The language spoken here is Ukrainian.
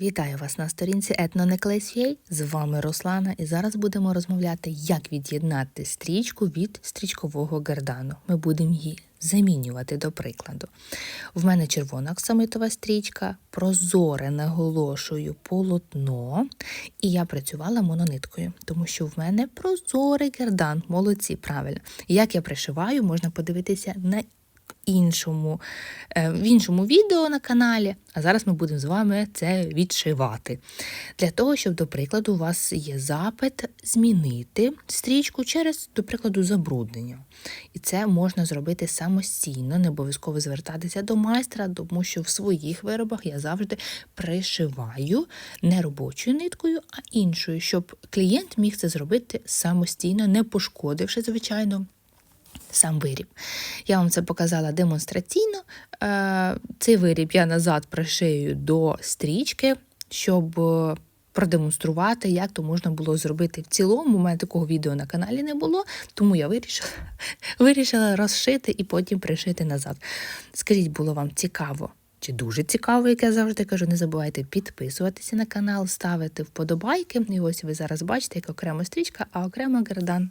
Вітаю вас на сторінці Етнонеклесієй. З вами Руслана, і зараз будемо розмовляти, як від'єднати стрічку від стрічкового гердану. Ми будемо її замінювати до прикладу. В мене червона оксамитова стрічка, прозоре наголошую полотно, і я працювала монониткою, тому що в мене прозорий гердан. Молодці, правильно. Як я пришиваю, можна подивитися на іншому, е, в іншому відео на каналі. А зараз ми будемо з вами це відшивати. Для того, щоб, до прикладу, у вас є запит змінити стрічку через, до прикладу, забруднення. І це можна зробити самостійно, не обов'язково звертатися до майстра, тому що в своїх виробах я завжди пришиваю не робочою ниткою, а іншою, щоб клієнт міг це зробити самостійно, не пошкодивши, звичайно, сам виріб. Я вам це показала демонстраційно. Е, Цей виріб я назад пришию до стрічки, щоб е, продемонструвати, як то можна було зробити в цілому. У мене такого відео на каналі не було, тому я вирішила, вирішила розшити і потім пришити назад. Скажіть, було вам цікаво? Чи дуже цікаво, як я завжди кажу, не забувайте підписуватися на канал, ставити вподобайки. І ось ви зараз бачите, як окрема стрічка, а окремо гердан.